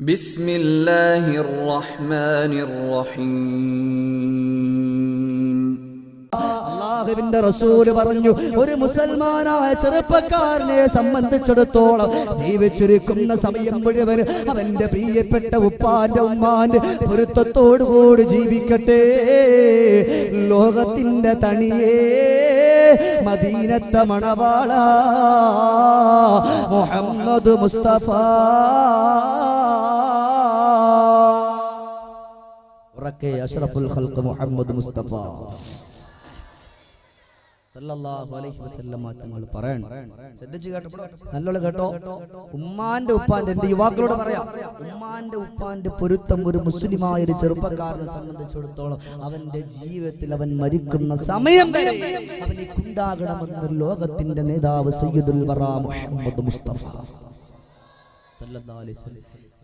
ബിസ്മില്ലാഹിർ റഹ്മാനിർ റഹീം അള്ളാഹുവിന്റെ റസൂൽ പറഞ്ഞു ഒരു മുസൽമാനായ ചെറുപ്പക്കാരനെ സംബന്ധിച്ചിടത്തോളം ജീവിച്ചിരിക്കുന്ന സമയം മുഴുവൻ അവന്റെ പ്രിയപ്പെട്ട ഉപ്പാന്റെ ഉമ്മാന്റെ പൊരുത്തത്തോടുകൂടി ജീവിക്കട്ടെ. ലോകത്തിന്റെ തണിയേ മദീനത്തെ മണവാള മുഹമ്മദ് മുസ്തഫ. ഉറക്കെ അഷ്റഫുൽ ഖൽഖ് മുഹമ്മദ് മുസ്തഫ. സല്ലല്ലാഹു അലൈഹി വസല്ലമ തങ്ങൾ പറയണം. ശ്രദ്ധിച്ചു കേട്ടോ നല്ലോണം കേട്ടോ? ഉമ്മാന്റെ ഉപ്പാന്റെ എന്റെ യുവാക്കളോട് പറയാം? ഉമ്മാന്റെ ഉപ്പാന്റെ പൊരുത്തം ഒരു മുസ്ലിമായ ഒരു ചെറുപ്പക്കാരനെ സംബന്ധിച്ചിടത്തോളം അവന്റെ ജീവിതത്തിൽ അവൻ മരിക്കുന്ന സമയം വരെ അവനിക്കുണ്ടാകണമെന്ന് ലോകത്തിന്റെ നേതാവ് സയ്യിദുൽ വറ മുഹമ്മദ് മുസ്തഫ.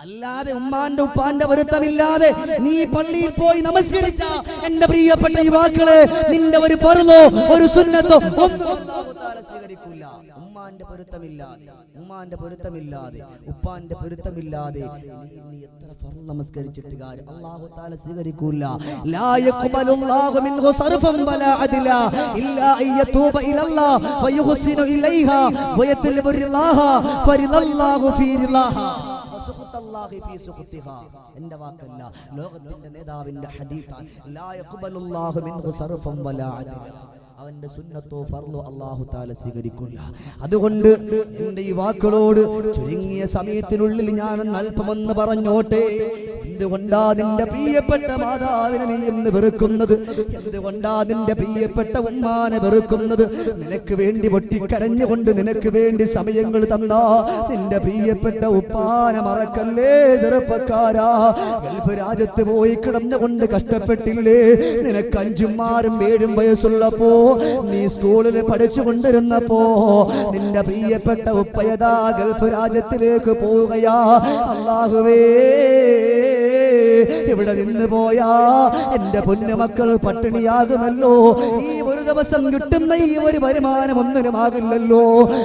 അല്ലാതെ ഉമ്മാന്റെ ഉപ്പാന്റെ വരുത്തമില്ലാതെ നീ പള്ളിയിൽ പോയി നമസ്കരിച്ച എന്റെ പ്രിയപ്പെട്ട യുവാക്കളെ നിന്റെ ഒരു ഫർദോ ഒരു സുന്നത്തോ സ്വീകരിക്കൂല. ഉമ്മാന്റെ പൊരുത്തമില്ലാതെ ഉമ്മാന്റെ പൊരുത്തമില്ലാതെ ഉപ്പാന്റെ പൊരുത്തമില്ലാതെ. നീ എത്ര ഫർദ് നമസ്കരിച്ചിട്ട് കാര്യം അല്ലാഹു തആല സ്വീകരിക്കൂല. ലാ യഖ്ബലുല്ലാഹു മിൻഹു സർഫൻ വലാ അദ്ല ഇല്ലാ അയ്യതൂബ യതൂബ ഇലല്ലാഹ് വയുഹ്സിനു ഇലൈഹാ ഫരിദല്ലാഹു ഫീ റിളാഹാ വസുഖ്തല്ലാഹി ഫീ സുഖ്തിഹാ. എന്റെ വാക്കല്ല ലോകത്തിന്റെ നേതാവിന്റെ ഹദീഫ ലാ യഖ്ബലുല്ലാഹു മിൻഹു സർഫൻ വലാ അദ്ല. അവന്റെ സുന്നത്തോ ഫർലോ അള്ളാഹു താല സ്വീകരിക്കില്ല അതുകൊണ്ട് എന്റെ ഈ വാക്കുകളോട് ചുരുങ്ങിയ സമയത്തിനുള്ളിൽ ഞാൻ അല്പമെന്ന് പറഞ്ഞോട്ടെ. എന്തുകൊണ്ടാ നിന്റെ പ്രിയപ്പെട്ട മാതാവിനെ നീ എന്ന് വെറുക്കുന്നത്? എന്തുകൊണ്ടാ നിന്റെ പ്രിയപ്പെട്ട ഉമ്മാനെ വെറുക്കുന്നത്? നിനക്ക് വേണ്ടി പൊട്ടിക്കരഞ്ഞുകൊണ്ട് നിനക്ക് വേണ്ടി സമയങ്ങൾ തന്നാ നിന്റെ പ്രിയപ്പെട്ട ഉപ്പാനെ മറക്കല്ലേ ചെറുപ്പക്കാരാ? ഗൾഫ് രാജ്യത്ത് പോയി കിടന്നുകൊണ്ട് കഷ്ടപ്പെട്ടില്ലേ? നിനക്ക് അഞ്ചും ആറും ഏഴും വയസ്സുള്ളപ്പോ നീ സ്കൂളിൽ പഠിച്ചു കൊണ്ടിരുന്നപ്പോ നിന്റെ പ്രിയപ്പെട്ട ഉപ്പയതാ ഗൾഫ് രാജ്യത്തിലേക്ക് പോവുകയാ? അള്ളാഹുവേ ഇവിടെ നിന്ന് പോയാ? എന്റെ പൊന്നുമക്കൾ പട്ടിണിയാകുമല്ലോ. ഈ ദിവസം കിട്ടുന്ന ഈ ഒരു വരുമാനം ഒന്നിനുമാകില്ലല്ലോ.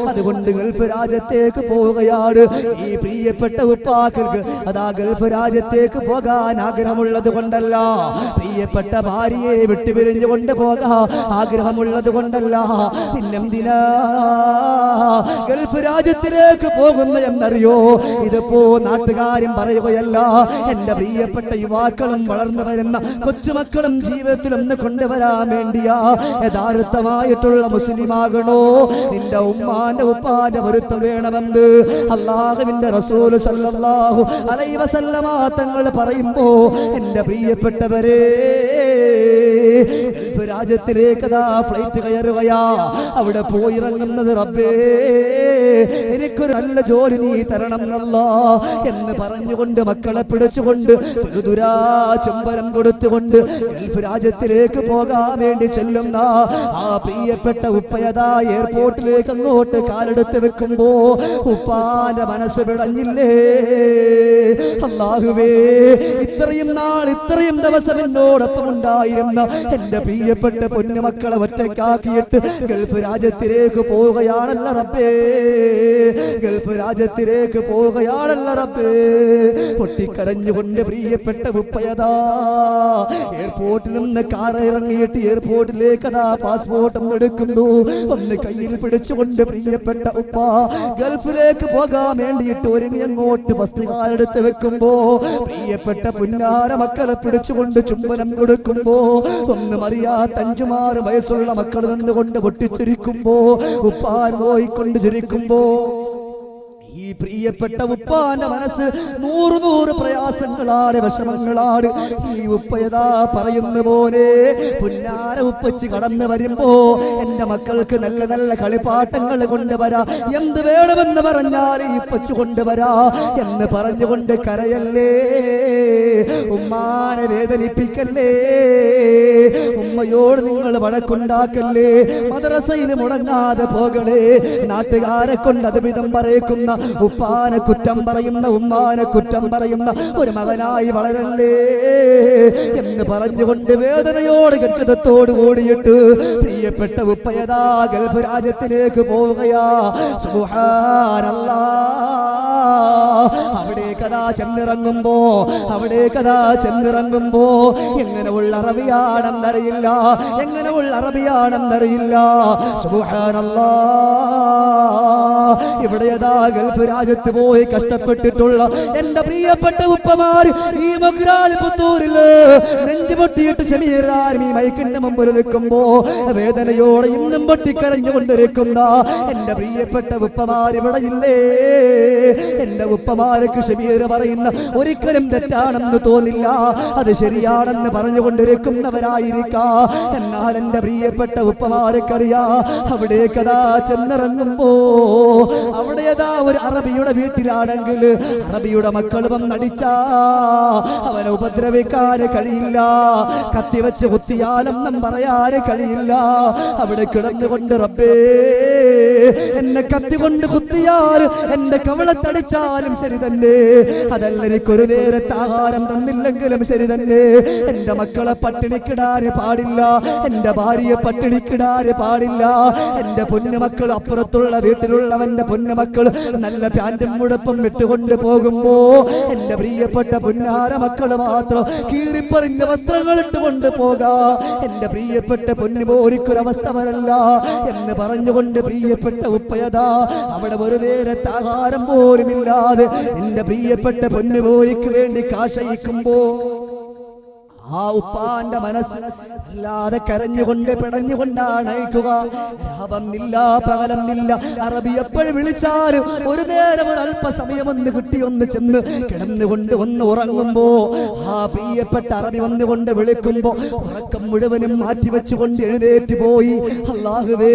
അതുകൊണ്ട് ഗൾഫ് രാജ്യത്തേക്ക് പോവുകയാണ്. ഈ പ്രിയപ്പെട്ട ഉപ്പാക്കൾക്ക് അതാ ഗൾഫ് രാജ്യത്തേക്ക് പോകാൻ ആഗ്രഹമുള്ളത് കൊണ്ടല്ല. പ്രിയപ്പെട്ട ഭാര്യയെ വിട്ടുപിരിഞ്ഞു കൊണ്ട് പോകാൻ ആഗ്രഹമുള്ളത് കൊണ്ടല്ല. പിന്നെന്തിനാ? ഗൾഫ് രാജ്യത്തിലേക്ക് പോകുന്ന എന്നറിയോ? ഇതിപ്പോ നാട്ടുകാരും പറയുകയല്ല എന്റെ പ്രിയപ്പെട്ട യുവാക്കളും വളർന്നു വരുന്ന കൊച്ചുമക്കളും ജീവിതത്തിൽ ഒന്ന് കൊണ്ടുവരാൻ വേണ്ടിയാ. യഥാർത്ഥമായിട്ടുള്ള മുസ്ലിമാകണോ? നിന്റെ ഉമ്മാന്റെ ഉപ്പാന്റെ പൊരുത്തം വേണമെന്ന് അള്ളാഹുവിന്റെ റസൂൽ സല്ലല്ലാഹു അലൈഹി വസല്ലമ തങ്ങൾ പറയുമ്പോ എന്റെ പ്രിയപ്പെട്ടവരെ ഗൾഫ് രാജ്യത്തിലേക്ക് ഫ്ലൈറ്റ് കയറുകയാ. അവിടെ പോയിറങ്ങുന്നത് റബ്ബേ എനിക്കൊരു നല്ല ജോലി നീ തരണം എന്നല്ല എന്ന് പറഞ്ഞുകൊണ്ട് മക്കളെ പിടിച്ചുകൊണ്ട് ദുരാ ചുംബനം കൊടുത്തുകൊണ്ട് ഗൾഫ് രാജ്യത്തിലേക്ക് പോകാൻ വേണ്ടി ചെല്ലുന്ന ആ പ്രിയപ്പെട്ട ഉപ്പയതാ എയർപോർട്ടിലേക്ക് അങ്ങോട്ട് കാലെടുത്ത് വെക്കുമ്പോ ഉപ്പാന്റെ മനസ്സ് പിടഞ്ഞില്ലേ അല്ലാഹുവേ ഇത്രയും നാൾ ഇത്രയും ദിവസം എന്നോടൊപ്പം ഉണ്ടായിരുന്ന എന്റെ പ്രിയപ്പെട്ട പൊന്നുമക്കളെ ഒറ്റയ്ക്കാക്കിയിട്ട് ഗൾഫ് രാജ്യത്തിലേക്ക് പോവുകയാണല്ല റബ്ബേ. ഗൾഫ് രാജ്യത്തിലേക്ക് പോവുകയാണല്ല റബ്ബേ. പൊട്ടിക്കരഞ്ഞുകൊണ്ട് പ്രിയപ്പെട്ട ഉപ്പയതാ എയർപോർട്ടിൽ നിന്ന് കാർ ഇറങ്ങിയിട്ട് എയർപോർട്ടിലേക്ക് അതാ പാസ്പോർട്ടും എടുക്കുന്നു. ഒന്ന് കയ്യിൽ പിടിച്ചുകൊണ്ട് പ്രിയപ്പെട്ട ഉപ്പ ഗൾഫിലേക്ക് പോകാൻ വേണ്ടിയിട്ട് ഒരുങ്ങി അങ്ങോട്ട് വസ്തുകാരെടുത്ത് വെക്കുമ്പോ പ്രിയപ്പെട്ട പുന്നാര മക്കളെ പിടിച്ചുകൊണ്ട് ചുംബനം കൊടുക്കുമ്പോ ഒന്നും അറിയാത്ത അഞ്ചുമാറ് വയസ്സുള്ള മക്കൾ നിന്നുകൊണ്ട് പൊട്ടിച്ചിരിക്കുമ്പോ ഉപ്പാൻ പോയിക്കൊണ്ട് ചിരിക്കുമ്പോ ഈ പ്രിയപ്പെട്ട ഉപ്പാന്റെ മനസ്സ് നൂറ് നൂറ് പ്രയാസങ്ങളാണ് വിഷമങ്ങളാണ്. ഈ ഉപ്പയതാ പറയുന്ന പോലെ പുന്നാര ഉപ്പച്ച് കടന്നു വരുമ്പോ എന്റെ മക്കൾക്ക് നല്ല നല്ല കളിപ്പാട്ടങ്ങൾ കൊണ്ടുവരാ. എന്ത് വേണമെന്ന് പറഞ്ഞാൽ ഈ ഉപ്പച്ച് കൊണ്ടുവരാ എന്ന് പറഞ്ഞുകൊണ്ട് കരയല്ലേ? ഉമ്മാനെ വേദനിപ്പിക്കല്ലേ? ഉമ്മയോട് നിങ്ങൾ വഴക്കുണ്ടാക്കല്ലേ? മദ്രസയിൽ മുടങ്ങാതെ പോകണേ. നാട്ടുകാരെ കൊണ്ട് അത് വിധം പറയിക്കുന്ന ഉപ്പാനെ കുറ്റം പറയുന്ന ഉമ്മാനെ കുറ്റം പറയുന്ന ഒരു മകനായി വളരല്ലേ എന്ന് പറഞ്ഞുകൊണ്ട് വേദനയോട് കെട്ടിടത്തോട് ഓടിയിട്ട് പ്രിയപ്പെട്ട ഉപ്പയതാ ഗൾഫ് രാജ്യത്തിലേക്ക് പോവുകയാ. സുബ്ഹാനല്ലാഹ് അവിടെ കഥാ ചെന്നിറങ്ങുമ്പോ അവിടെ കഥാ ചെന്നിറങ്ങുമ്പോ എങ്ങനെയുള്ള അറബിയാണെന്നറിയില്ല എങ്ങനെയുള്ള അറബിയാണെന്നറിയില്ല. ഇവിടെ യഥാ ഗൾഫ് രാജ്യത്ത് പോയി കഷ്ടപ്പെട്ടിട്ടുള്ള എന്റെ പ്രിയപ്പെട്ട ഉപ്പമാര് ഈ മഗ്രാൽ പുത്തൂരിൽ നെഞ്ചു പൊട്ടിയിട്ട് ചെമീരാരും ഈ മൈക്കിന്റെ മുമ്പിൽ നിൽക്കുമ്പോ വേദനയോടെ ഇന്നും പൊട്ടിക്കരഞ്ഞുകൊണ്ടിരിക്കുന്ന എന്റെ പ്രിയപ്പെട്ട ഉപ്പമാരിവിടെ ഇല്ലേ? എന്റെ ഉപ്പമാരക്ക് ഷബീർ പറയുന്ന ഒരിക്കലും തെറ്റാണെന്ന് തോന്നില്ല. അത് ശരിയാണെന്ന് പറഞ്ഞുകൊണ്ടിരിക്കുന്നവരായിരിക്കാ. എന്നാൽ എന്റെ പ്രിയപ്പെട്ട ഉപ്പമാരക്കറിയാ അവിടെ കഥാ ചെന്നിറങ്ങുമ്പോ അവിടെ ഏതാ ഒരു അറബിയുടെ വീട്ടിലാണെങ്കിൽ അറബിയുടെ മക്കൾ വന്നടിച്ചാ. അവനെ ഉപദ്രവിക്കാൻ കഴിയില്ല. കത്തിവെച്ച് കുത്തിയാലെന്നും പറയാൻ കഴിയില്ല. അവിടെ കിടന്നുകൊണ്ട് റബ്ബേ എന്നെ കത്തി കൊണ്ട് കുത്തിയാൽ എന്റെ കവളത്തടിച്ചാലും ശരി തന്നെ. അതല്ല എനിക്കൊരു നേരത്തെ ആഹാരം തന്നില്ലെങ്കിലും ശരി തന്നെ. എന്റെ മക്കളെ പട്ടിണിക്കിടാന് പാടില്ല. എന്റെ ഭാര്യയെ പട്ടിണിക്കിടാന് പാടില്ല. എന്റെ പൊന്നുമക്കൾ അപ്പുറത്തുള്ള വീട്ടിലുള്ളവന്റെ പൊന്നുമക്കൾ നല്ല പാന്റും മുടപ്പും വിട്ടുകൊണ്ട് പോകുമ്പോ എന്റെ പ്രിയപ്പെട്ട പൊന്നാര മക്കൾ മാത്രം കീറിപ്പറിഞ്ഞ വസ്ത്രങ്ങൾ ഇട്ടുകൊണ്ട് പോകാ. എന്റെ പ്രിയപ്പെട്ട പൊന്നുപോരിക്കൊരവസ്ഥ വരല്ല എന്ന് പറഞ്ഞുകൊണ്ട് പ്രിയപ്പെട്ട ഉപ്പയതാ അവിടെ ഒരു നേരത്തെ ആഹാരം പോലുമില്ലാതെ എന്റെ പ്രിയപ്പെട്ട പൊന്നുപോരിക്ക് വേണ്ടി കാശയിക്കുമ്പോ ആ ഉപ്പാന്റെ മനസ്സ് അല്ലാതെ കരഞ്ഞുകൊണ്ട് പിടഞ്ഞുകൊണ്ടാണ് അയക്കുക. രാപന്നില്ല പകലെന്നില്ല അറബി എപ്പോഴും വിളിച്ചാലും ഒരു നേരം ഒരു അല്പസമയം ഒന്ന് കിട്ടി ഒന്ന് ചെന്ന് കിടന്നുകൊണ്ട് ഒന്ന് ഉറങ്ങുമ്പോ ആ പ്രിയപ്പെട്ട അറബി വന്നുകൊണ്ട് വിളിക്കുമ്പോ ഉറക്കം മുഴുവനും മാറ്റിവെച്ചുകൊണ്ട് എഴുന്നേറ്റ് പോയി. അല്ലാഹുവേ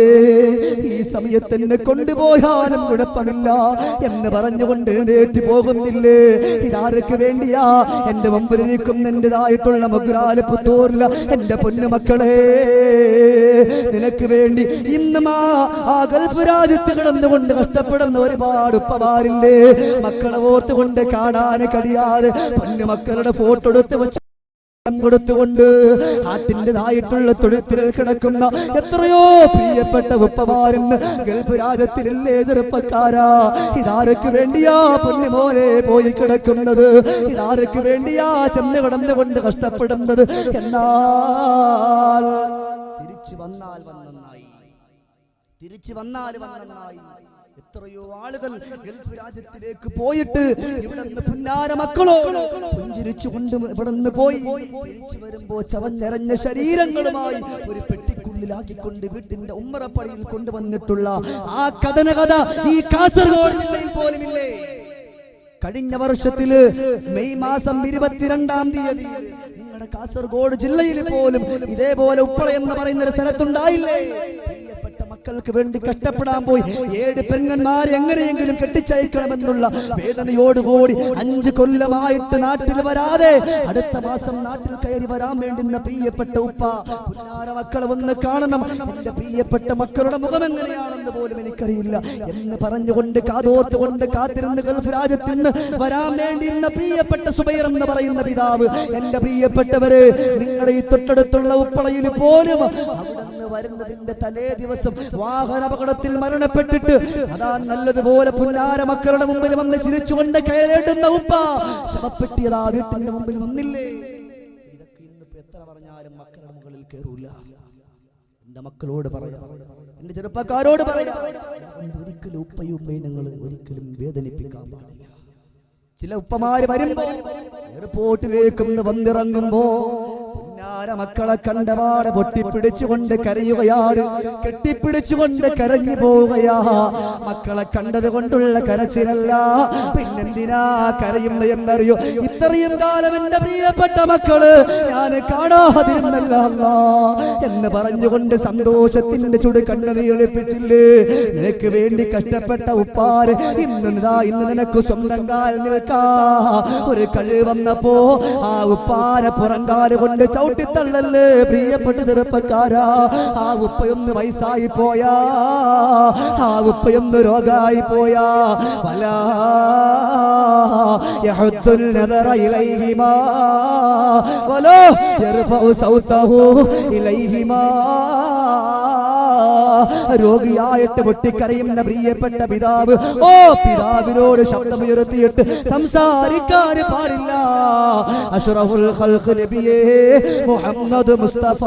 ഈ സമയത്ത് എന്നെ കൊണ്ടുപോയാലും കുഴപ്പമില്ല എന്ന് പറഞ്ഞുകൊണ്ട് എഴുന്നേറ്റ് പോകുന്നില്ലേ? ഇതാർക്ക് വേണ്ടിയാ? എന്റെ മുമ്പിൽ നിൽക്കുന്ന എന്റേതായിട്ടുള്ള മകുരാൽ പുത്തൂരില്ല എന്റെ പൊന്നുമക്കളെ നിനക്ക് വേണ്ടി ഇന്നും ആ ഗൾഫ് രാജ്യത്ത് കിടന്നുകൊണ്ട് കഷ്ടപ്പെടുന്ന ഒരുപാട് ഉപ്പമാരില്ലേ? മക്കളെ ഓർത്തുകൊണ്ട് കാണാൻ കഴിയാതെ പൊന്നുമക്കളുടെ ഫോട്ടോ എടുത്ത് വെച്ച് കൊടുത്തുകൊണ്ട് ആട്ടിന്റെതായിട്ടുള്ള തൊഴുത്തിൽ കിടക്കുന്ന എത്രയോ പ്രിയപ്പെട്ട ഉപ്പമാരെന്ന് ഗൾഫ് രാജ്യത്തിലല്ലേ ചെറുപ്പക്കാരാ. ഇതാരക്ക് വേണ്ടിയാ പൊന്നുമോനെ പോയി കിടക്കുന്നത്? ഇതാരക്ക് വേണ്ടിയാ ചെന്ന് കിടന്നുകൊണ്ട് കഷ്ടപ്പെടുന്നത്? എന്നാൽ തിരിച്ചു വന്നാൽ വന്നായി തിരിച്ചു വന്നാൽ വന്നായി എത്രയോ ആളുകൾ ഗൾഫ് രാജ്യത്തിലേക്ക് പോയിട്ട് ഇവിടെ പുന്നാര മക്കളോ പുഞ്ചിരിച്ചു കൊണ്ട് ഇവിടെ നിന്ന് പോയി. തിരിച്ചു വരുമ്പോ ചവഞ്ഞരഞ്ഞ ശരീരങ്ങളുമായി ഒരു പെട്ടിക്കുള്ളിലാക്കിക്കൊണ്ട് വീട്ടിന്റെ ഉമ്മറപ്പടിയിൽ കൊണ്ടുവന്നിട്ടുള്ള ആ കഥന കഥ ഈ കാസർഗോഡ് ജില്ലയിൽ പോലുമില്ലേ? കഴിഞ്ഞ വർഷത്തിൽ മെയ് മാസം ഇരുപത്തിരണ്ടാം തീയതി നിങ്ങളുടെ കാസർഗോഡ് ജില്ലയിൽ പോലും ഇതേപോലെ ഉപ്പള എന്ന് പറയുന്ന ഒരു സ്ഥലത്തുണ്ടായില്ലേ? മക്കൾക്ക് വേണ്ടി കഷ്ടപ്പെടാൻ പോയി. ഏഴ് പെങ്ങന്മാരെ എങ്ങനെയെങ്കിലും കെട്ടിച്ചയക്കണമെന്നുള്ള വേദനയോടുകൂടി അഞ്ച് കൊല്ലമായിട്ട് നാട്ടിൽ വരാതെ അടുത്ത മാസം നാട്ടിൽ കയറി വരാൻ വേണ്ടുന്ന പ്രിയപ്പെട്ട ഉപ്പ മക്കളെ ഒന്ന് കാണണം. എന്റെ പ്രിയപ്പെട്ട മക്കളുടെ മുഖം എങ്ങനെയാണെന്ന് പോലും എനിക്കറിയില്ല. എന്ന് പറഞ്ഞുകൊണ്ട് കാതോർത്തുകൊണ്ട് കാത്തിരുന്ന് ഗൾഫ് രാജ്യത്തിൽ നിന്ന് വരാൻ വേണ്ടിയിരുന്ന പ്രിയപ്പെട്ട സുബൈർ എന്ന് പറയുന്ന പിതാവ് എന്റെ പ്രിയപ്പെട്ടവര് നിങ്ങളുടെ ഈ തൊട്ടടുത്തുള്ള ഉപ്പളയിൽ പോലും വരുന്നതിന്റെ തലേ ദിവസം വാഹന അപകടത്തിൽ മരണപ്പെട്ടിട്ട് അതാ നല്ലതുപോലെ പുല്ലാര മക്കളുടെ മുമ്പിൽ വന്ന് ചിരിച്ചുകൊണ്ട് കയറേണ്ടുന്ന ഉപ്പ. ശവപ്പെട്ടിയതാ വീട്ടിന്റെ മുമ്പിൽ വന്നില്ലേ? ഇതൊക്കെ ഇന്നിപ്പോ എത്ര പറഞ്ഞാലും മക്കളുടെ മുകളിൽ കയറൂല എന്റെ മക്കളോട് പറയാം എന്റെ ചെറുപ്പക്കാരോട് പറയാം ഒരിക്കലും ഉപ്പയും ഉപ്പയും നിങ്ങൾ ഒരിക്കലും വേദനിപ്പിക്കാൻ പാടില്ല. ചില ഉപ്പമാര് വരുമ്പോ എയർപോർട്ടിലേക്കൊന്ന് വന്നിറങ്ങുമ്പോ പുന്നാര മക്കളെ കണ്ടപാട് പൊട്ടിപ്പിടിച്ചുകൊണ്ട് കരയുകയാണ് കെട്ടിപ്പിടിച്ചുകൊണ്ട് കരഞ്ഞു പോവുകയാ മക്കളെ കണ്ടത് കൊണ്ടുള്ള കരച്ചിലല്ല പിന്നെന്തിനാ കരയുന്നത് എന്നറിയോ? ഇത്രയും കാലം എന്റെ പ്രിയപ്പെട്ട മക്കൾ ഞാൻ കാണാതിരുന്നല്ല എന്ന് പറഞ്ഞുകൊണ്ട് സന്തോഷത്തിന്റെ ചുട് കണ്ണുനീരൊളിപ്പിച്ചില്ലേ നിനക്ക് വേണ്ടി കഷ്ടപ്പെട്ട ഉപ്പാര് ഇന്ന് ഇതാ ഇന്ന് നിനക്ക് സ്വന്തം കാൽ നിൽക്കാ. ഒരു കഴിവ് വന്നപ്പോ ആ ഉപ്പാരെ പുറങ്കാൽ കൊണ്ട് ചവിട്ടിത്തള്ളല്ലേ പ്രിയപ്പെട്ട ചെറുപ്പക്കാരാ ആ ഉപ്പയൊന്ന് വയസ്സായി പോയാ ആ ഉപ്പയൊന്ന് രോഗായി പോയാ വലാ يحد النظر إليهما ولا يرفع صوته إليهما രോഗിയായിട്ട് പൊട്ടിക്കരയുന്ന പ്രിയപ്പെട്ട പിതാവ്. ഓ പിതാവിനോട് ശബ്ദമുയർത്തിയിട്ട് സംസാരിക്കാൻ പാടില്ല. അഷ്റഫുൽ ഖൽഖ് നബിയേ മുഹമ്മദ് മുസ്തഫ.